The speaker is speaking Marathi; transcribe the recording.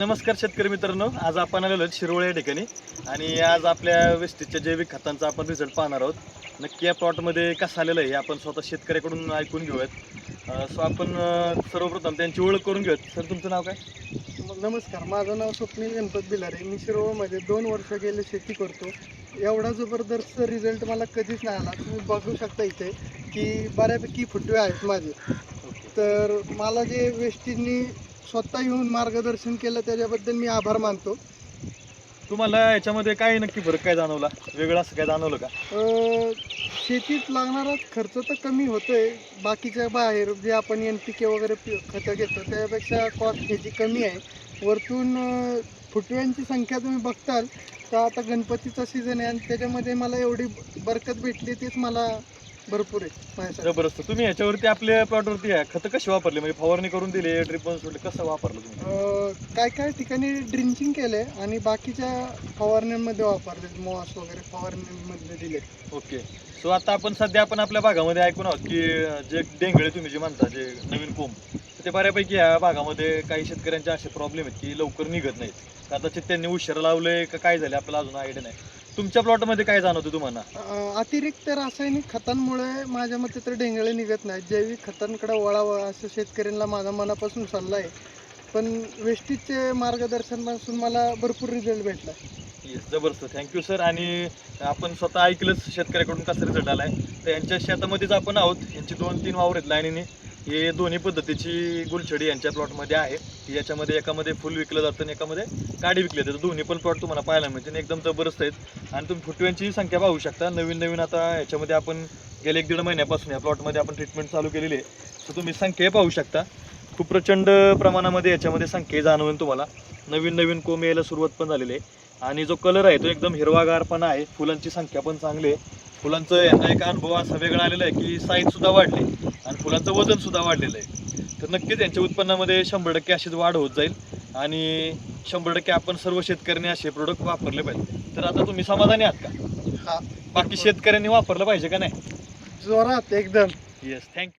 नमस्कार शेतकरी मित्रांनो. आज आपण आलेलो आहोत शिरोळ या ठिकाणी. आणि आज आपल्या वेस्टीजच्या जैविक खतांचा आपण रिझल्ट पाहणार आहोत. नक्की या प्लॉटमध्ये कसं आलेलं आहे हे आपण स्वतः शेतकऱ्याकडून ऐकून घेऊयात. सो आपण सर्वप्रथम त्यांची ओळख करून घेऊयात. सर तुमचं नाव काय? नमस्कार माझं नाव स्वप्नील गणपत बिलारे. मी शिरोळमध्ये दोन वर्ष गेले शेती करतो. एवढा जबरदस्त रिझल्ट मला कधीच नाही आला. तुम्ही बघू शकता इथे की बऱ्यापैकी फुटवे आहेत माझे. तर मला जे वेस्टीजनी स्वतः येऊन मार्गदर्शन केलं त्याच्याबद्दल मी आभार मानतो. तुम्हाला याच्यामध्ये काय नक्की फरक काय जाणवला? वेगळं असं काय जाणवलं का? अं, शेतीत लागणारा खर्च तर कमी होतोय. बाकीच्या बाहेर जे आपण एन पी के वगैरे पि- खतं घेतो त्यापेक्षा कॉस्ट ह्याची कमी आहे. वरतून अं, फुटव्यांची संख्या तुम्ही बघताल तर आता गणपतीचा सीझन आहे आणि त्याच्यामध्ये मला एवढी बरकत भेटली तेच मला भरपूर आहे माझ्यासाठी. जबरदस्त तुम्ही याच्यावरती आपल्या प्लॉटवरती खतं कशी वापरली? म्हणजे फवारणी करून दिली ड्रिप सोडले कसं वापरलं तुम्ही? अं, काय काय ठिकाणी ड्रिंचिंग केलंय आणि बाकीच्या फवारण्यांमध्ये वापरले मॉस वगैरे फवारण्यांमध्ये दिले ओके. सो आता आपण सध्या आपण आपल्या भागामध्ये ऐकून आहोत की अं, जे डेंगळे तुम्ही जे म्हणता जे नवीन कोंब तर ते बऱ्यापैकी या भागामध्ये काही शेतकऱ्यांचे असे प्रॉब्लेम आहेत की लवकर निघत नाहीत. कदाचित त्यांनी उशीर लावले का काय झाले आपल्याला अजून आयडिया नाही. तुमच्या प्लॉटमध्ये काय जाणवतं तुम्हाला? अं, अतिरिक्त रासायनिक खतांमुळे माझ्या मते तर ढेंगळे निघत नाहीत. जैविक खतांकडे वळावं असं शेतकऱ्यांना माझा मनापासून सल्ला आहे. पण वेस्टीजचे मार्गदर्शनापासून मला भरपूर रिझल्ट भेटला. येस जबरदस्त. थँक्यू सर आणि आपण स्वतः ऐकलंच शेतकऱ्याकडून कसा रिझल्ट आलाय. तर यांच्या शेतामध्येच आपण आहोत. यांची दोन तीन वावर आहेत लाईनीने. हे दोन्ही पद्धतीची गुलछडी यांच्या प्लॉटमध्ये आहे. की याच्यामध्ये एकामध्ये फुल विकलं जातं आणि एकामध्ये काडी विकली जातं. दोन्ही पण प्लॉट तुम्हाला पाहायला मिळतील. एकदम जबरदस्त आहेत. आणि तुम्ही फुटव्यांची संख्या पाहू शकता. नवीन नवीन आता याच्यामध्ये आपण गेले एक दीड महिन्यापासून या प्लॉटमध्ये आपण ट्रीटमेंट चालू केलेली आहे. सो तुम्ही संख्या पाहू शकता. खूप प्रचंड प्रमाणामध्ये याच्यामध्ये संख्या जाणवेल तुम्हाला. नवीन नवीन कोंब यायला सुरुवात पण झालेली आहे. आणि जो कलर आहे तो एकदम हिरवागारपणा आहे. फुलांची संख्या पण चांगली आहे. फुलांचं यांना एक अनुभव असा वेगळा आलेला आहे की साईज सुद्धा वाढली आणि फुलांचं वजन सुद्धा वाढलेलं आहे. तर नक्कीच यांच्या उत्पन्नामध्ये शंभर टक्के अशीच वाढ होत जाईल आणि शंभर टक्के आपण सर्व शेतकऱ्यांनी असे प्रोडक्ट वापरले पाहिजे. तर आता तुम्ही समाधानी आहात का? हा. बाकी शेतकऱ्यांनी वापरलं पाहिजे का नाही? जोरात एकदम. Yes thank you